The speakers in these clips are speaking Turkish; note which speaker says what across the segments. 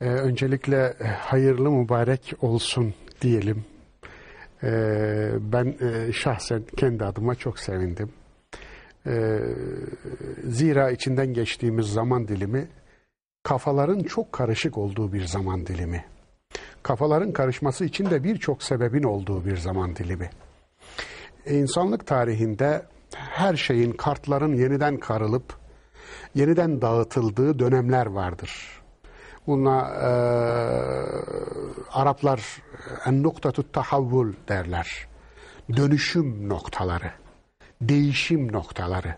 Speaker 1: Ee, öncelikle e, hayırlı mübarek olsun diyelim. Ee, ben e, şahsen kendi adıma çok sevindim. Ee, zira içinden geçtiğimiz zaman dilimi kafaların çok karışık olduğu bir zaman dilimi. Kafaların karışması için de birçok sebebin olduğu bir zaman dilimi. İnsanlık tarihinde her şeyin, kartların yeniden karılıp yeniden dağıtıldığı dönemler vardır. Buna e, Araplar en noktatut tahavvul derler. Dönüşüm noktaları, değişim noktaları.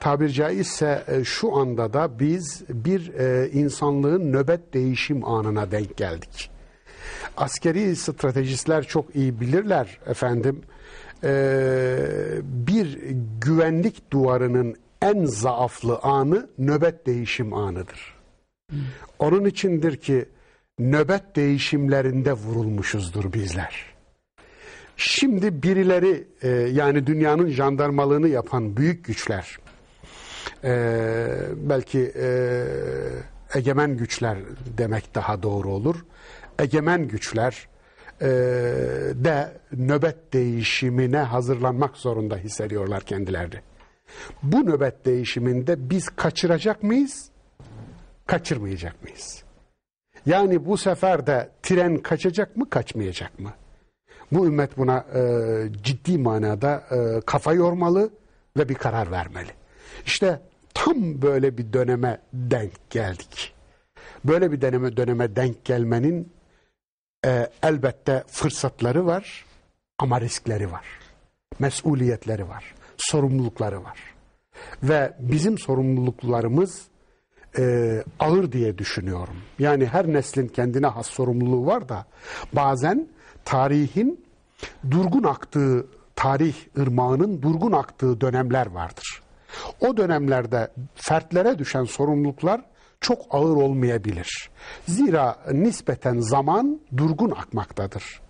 Speaker 1: Tabir caizse e, şu anda da biz bir e, insanlığın nöbet değişim anına denk geldik. Askeri stratejistler çok iyi bilirler efendim. E, bir güvenlik duvarının en zaaflı anı nöbet değişim anıdır. Onun içindir ki nöbet değişimlerinde vurulmuşuzdur bizler. Şimdi birileri e, yani dünyanın jandarmalığını yapan büyük güçler e, belki e, egemen güçler demek daha doğru olur. Egemen güçler e, de nöbet değişimine hazırlanmak zorunda hissediyorlar kendilerini. Bu nöbet değişiminde biz kaçıracak mıyız? Kaçırmayacak mıyız? Yani bu sefer de tren kaçacak mı, kaçmayacak mı? Bu ümmet buna e, ciddi manada e, kafa yormalı ve bir karar vermeli. İşte tam böyle bir döneme denk geldik. Böyle bir döneme döneme denk gelmenin e, elbette fırsatları var ama riskleri var. Mesuliyetleri var, sorumlulukları var. Ve bizim sorumluluklarımız e, ağır diye düşünüyorum. Yani her neslin kendine has sorumluluğu var da bazen tarihin durgun aktığı, tarih ırmağının durgun aktığı dönemler vardır. O dönemlerde fertlere düşen sorumluluklar çok ağır olmayabilir. Zira nispeten zaman durgun akmaktadır.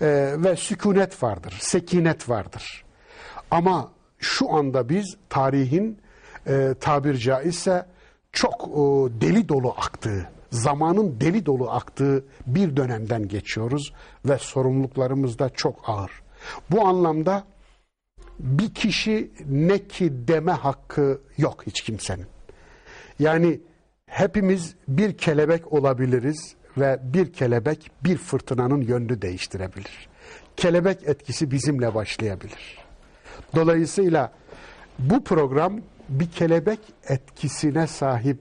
Speaker 1: Ee, ve sükunet vardır, sekinet vardır. Ama şu anda biz tarihin e, tabir caizse çok e, deli dolu aktığı, zamanın deli dolu aktığı bir dönemden geçiyoruz ve sorumluluklarımız da çok ağır. Bu anlamda bir kişi ne ki deme hakkı yok hiç kimsenin. Yani hepimiz bir kelebek olabiliriz ve bir kelebek bir fırtınanın yönünü değiştirebilir. Kelebek etkisi bizimle başlayabilir. Dolayısıyla bu program bir kelebek etkisine sahip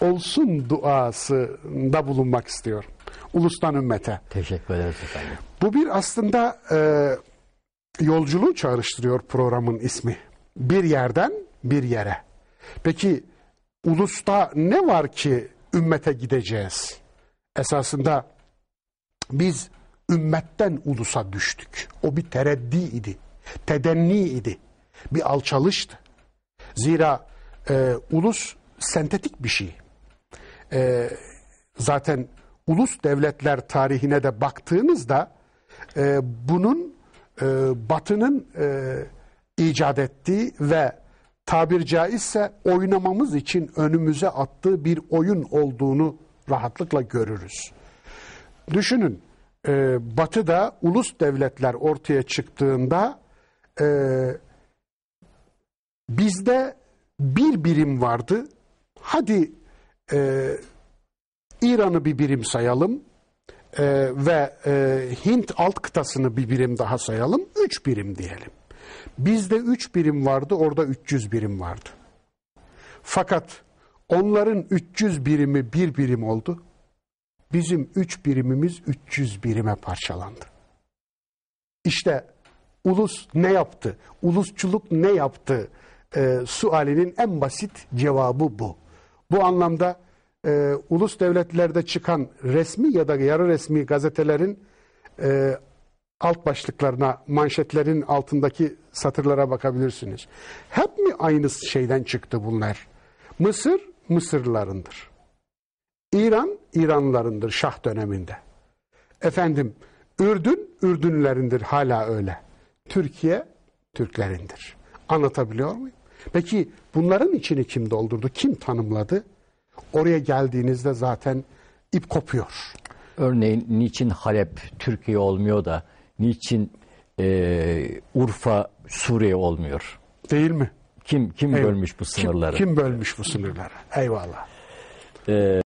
Speaker 1: olsun duasında bulunmak istiyorum. Ulustan ümmete.
Speaker 2: Teşekkür ederiz efendim.
Speaker 1: Bu bir aslında e, yolculuğu çağrıştırıyor programın ismi. Bir yerden bir yere. Peki ulusta ne var ki ümmete gideceğiz? Esasında biz ümmetten ulusa düştük. O bir tereddi idi. Tedenni idi. Bir alçalıştı. Zira e, ulus sentetik bir şey. E, zaten ulus devletler tarihine de baktığınızda e, bunun e, Batı'nın e, icat ettiği ve tabir caizse oynamamız için önümüze attığı bir oyun olduğunu rahatlıkla görürüz. Düşünün e, Batı'da ulus devletler ortaya çıktığında e, bizde bir birim vardı. Hadi e, İran'ı bir birim sayalım e, ve e, Hint alt kıtasını bir birim daha sayalım. Üç birim diyelim. Bizde üç birim vardı, orada 300 birim vardı. Fakat onların 300 birimi bir birim oldu. Bizim üç birimimiz 300 birime parçalandı. İşte ulus ne yaptı? Ulusçuluk ne yaptı? E, sualinin en basit cevabı bu. Bu anlamda e, ulus devletlerde çıkan resmi ya da yarı resmi gazetelerin e, alt başlıklarına, manşetlerin altındaki satırlara bakabilirsiniz. Hep mi aynı şeyden çıktı bunlar? Mısır, Mısırlılarındır. İran, İranlılarındır Şah döneminde. Efendim, Ürdün, Ürdünlerindir hala öyle. Türkiye, Türklerindir. Anlatabiliyor muyum? Peki bunların içini kim doldurdu? Kim tanımladı? Oraya geldiğinizde zaten ip kopuyor.
Speaker 2: Örneğin niçin Halep Türkiye olmuyor da niçin e, Urfa Suriye olmuyor?
Speaker 1: Değil mi?
Speaker 2: Kim kim
Speaker 1: Eyvallah.
Speaker 2: bölmüş bu
Speaker 1: Kim-
Speaker 2: sınırları?
Speaker 1: Kim, bölmüş bu sınırları? Eyvallah.
Speaker 2: E,